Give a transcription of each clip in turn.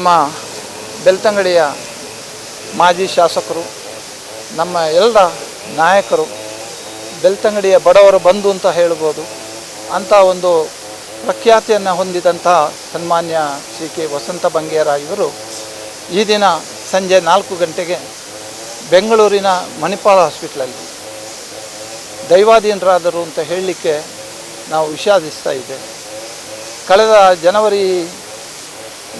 ನಮ್ಮ ಬೆಳ್ತಂಗಡಿಯ ಮಾಜಿ ಶಾಸಕರು, ನಮ್ಮ ಎಲ್ಲ ನಾಯಕರು, ಬೆಳ್ತಂಗಡಿಯ ಬಡವರು ಬಂಧು ಅಂತ ಹೇಳ್ಬೋದು. ಅಂಥ ಒಂದು ಪ್ರಖ್ಯಾತಿಯನ್ನು ಹೊಂದಿದಂಥ ಸನ್ಮಾನ್ಯ ಸಿ ಕೆ ವಸಂತ ಬಂಗೇರ ಇವರು ಈ ದಿನ ಸಂಜೆ ನಾಲ್ಕು ಗಂಟೆಗೆ ಬೆಂಗಳೂರಿನ ಮಣಿಪಾಲ ಹಾಸ್ಪಿಟ್ಲಲ್ಲಿ ದೈವಾಧೀನರಾದರು ಅಂತ ಹೇಳಲಿಕ್ಕೆ ನಾವು ವಿಷಾದಿಸ್ತಾ ಇದ್ದೇವೆ. ಕಳೆದ ಜನವರಿ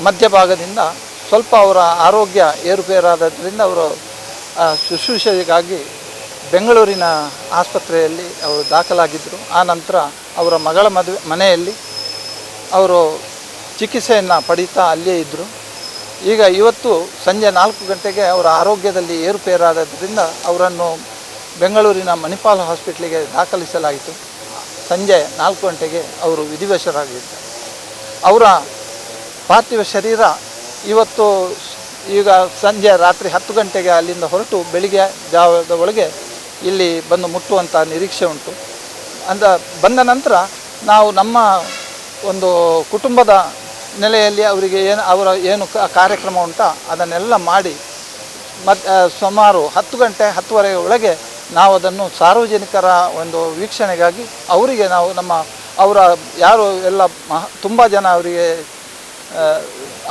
ಮಧ್ಯಭಾಗದಿಂದ ಸ್ವಲ್ಪ ಅವರ ಆರೋಗ್ಯ ಏರುಪೇರಾದದ್ರಿಂದ ಅವರು ಶುಶ್ರೂಷೆಗಾಗಿ ಬೆಂಗಳೂರಿನ ಆಸ್ಪತ್ರೆಯಲ್ಲಿ ಅವರು ದಾಖಲಾಗಿದ್ದರು. ಆ ನಂತರ ಅವರ ಮಗಳ ಮದುವೆ, ಮನೆಯಲ್ಲಿ ಅವರು ಚಿಕಿತ್ಸೆಯನ್ನು ಪಡೀತಾ ಅಲ್ಲಿಯೇ ಇದ್ದರು. ಈಗ ಇವತ್ತು ಸಂಜೆ ನಾಲ್ಕು ಗಂಟೆಗೆ ಅವರ ಆರೋಗ್ಯದಲ್ಲಿ ಏರುಪೇರಾದದ್ರಿಂದ ಅವರನ್ನು ಬೆಂಗಳೂರಿನ ಮಣಿಪಾಲ್ ಹಾಸ್ಪಿಟ್ಲಿಗೆ ದಾಖಲಿಸಲಾಯಿತು. ಸಂಜೆ ನಾಲ್ಕು ಗಂಟೆಗೆ ಅವರು ವಿಧಿವಶರಾಗಿದ್ದರು. ಅವರ ಪಾರ್ಥಿವ ಶರೀರ ಇವತ್ತು ಈಗ ಸಂಜೆ ರಾತ್ರಿ ಹತ್ತು ಗಂಟೆಗೆ ಅಲ್ಲಿಂದ ಹೊರಟು ಬೆಳಿಗ್ಗೆ ಜಾವದ ಒಳಗೆ ಇಲ್ಲಿ ಬಂದು ಮುಟ್ಟುವಂಥ ನಿರೀಕ್ಷೆ ಉಂಟು. ಅಂದ, ಬಂದ ನಂತರ ನಾವು ನಮ್ಮ ಒಂದು ಕುಟುಂಬದ ನೆಲೆಯಲ್ಲಿ ಅವರಿಗೆ ಏನು, ಅವರ ಏನು ಕಾರ್ಯಕ್ರಮ ಉಂಟ ಅದನ್ನೆಲ್ಲ ಮಾಡಿ ಮತ್ತು ಸುಮಾರು ಹತ್ತು ಗಂಟೆ, ಹತ್ತುವರೆ ಒಳಗೆ ನಾವು ಅದನ್ನು ಸಾರ್ವಜನಿಕರ ಒಂದು ವೀಕ್ಷಣೆಗಾಗಿ ಅವರಿಗೆ ನಾವು ನಮ್ಮ, ಅವರ ಯಾರು ಎಲ್ಲ ಮಹ, ತುಂಬ ಜನ ಅವರಿಗೆ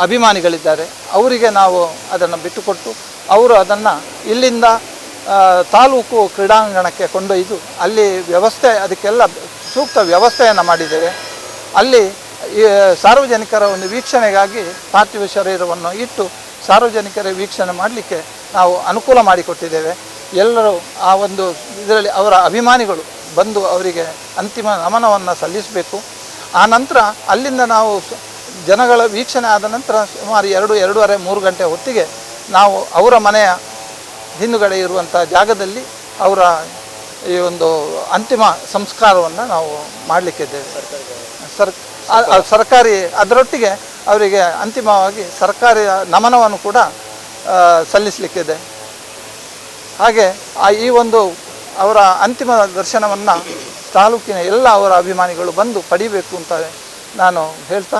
ಅಭಿಮಾನಿಗಳಿದ್ದಾರೆ. ಅವರಿಗೆ ನಾವು ಅದನ್ನು ಬಿಟ್ಟುಕೊಟ್ಟು ಅವರು ಅದನ್ನು ಇಲ್ಲಿಂದ ತಾಲೂಕು ಕ್ರೀಡಾಂಗಣಕ್ಕೆ ಕೊಂಡೊಯ್ದು ಅಲ್ಲಿ ವ್ಯವಸ್ಥೆ, ಅದಕ್ಕೆಲ್ಲ ಸೂಕ್ತ ವ್ಯವಸ್ಥೆಯನ್ನು ಮಾಡಿದ್ದೇವೆ ಅಲ್ಲಿ ಸಾರ್ವಜನಿಕರ ಒಂದು ವೀಕ್ಷಣೆಗಾಗಿ ಪಾರ್ಥಿವ ಶರೀರವನ್ನು ಇಟ್ಟು ಸಾರ್ವಜನಿಕರ ವೀಕ್ಷಣೆ ಮಾಡಲಿಕ್ಕೆ ನಾವು ಅನುಕೂಲ ಮಾಡಿಕೊಟ್ಟಿದ್ದೇವೆ. ಎಲ್ಲರೂ ಆ ಒಂದು ಇದರಲ್ಲಿ ಅವರ ಅಭಿಮಾನಿಗಳು ಬಂದು ಅವರಿಗೆ ಅಂತಿಮ ನಮನವನ್ನು ಸಲ್ಲಿಸಬೇಕು. ಆ ನಂತರ ಅಲ್ಲಿಂದ ನಾವು ಜನಗಳ ವೀಕ್ಷಣೆ ಆದ ನಂತರ ಸುಮಾರು ಎರಡು, ಎರಡೂವರೆ, ಮೂರು ಗಂಟೆ ಹೊತ್ತಿಗೆ ನಾವು ಅವರ ಮನೆಯ ಹಿಂದುಗಡೆ ಇರುವಂಥ ಜಾಗದಲ್ಲಿ ಅವರ ಈ ಒಂದು ಅಂತಿಮ ಸಂಸ್ಕಾರವನ್ನು ನಾವು ಮಾಡಲಿಕ್ಕಿದ್ದೇವೆ. ಸರ್ ಸರ್ಕಾರಿ, ಅದರೊಟ್ಟಿಗೆ ಅವರಿಗೆ ಅಂತಿಮವಾಗಿ ಸರ್ಕಾರಿ ನಮನವನ್ನು ಕೂಡ ಸಲ್ಲಿಸಲಿಕ್ಕಿದೆ. ಹಾಗೆ ಆ ಈ ಒಂದು ಅವರ ಅಂತಿಮ ದರ್ಶನವನ್ನು ತಾಲೂಕಿನ ಎಲ್ಲ ಅವರ ಅಭಿಮಾನಿಗಳು ಬಂದು ಪಡಿಬೇಕು ಅಂತ ನಾನು ಹೇಳ್ತಾ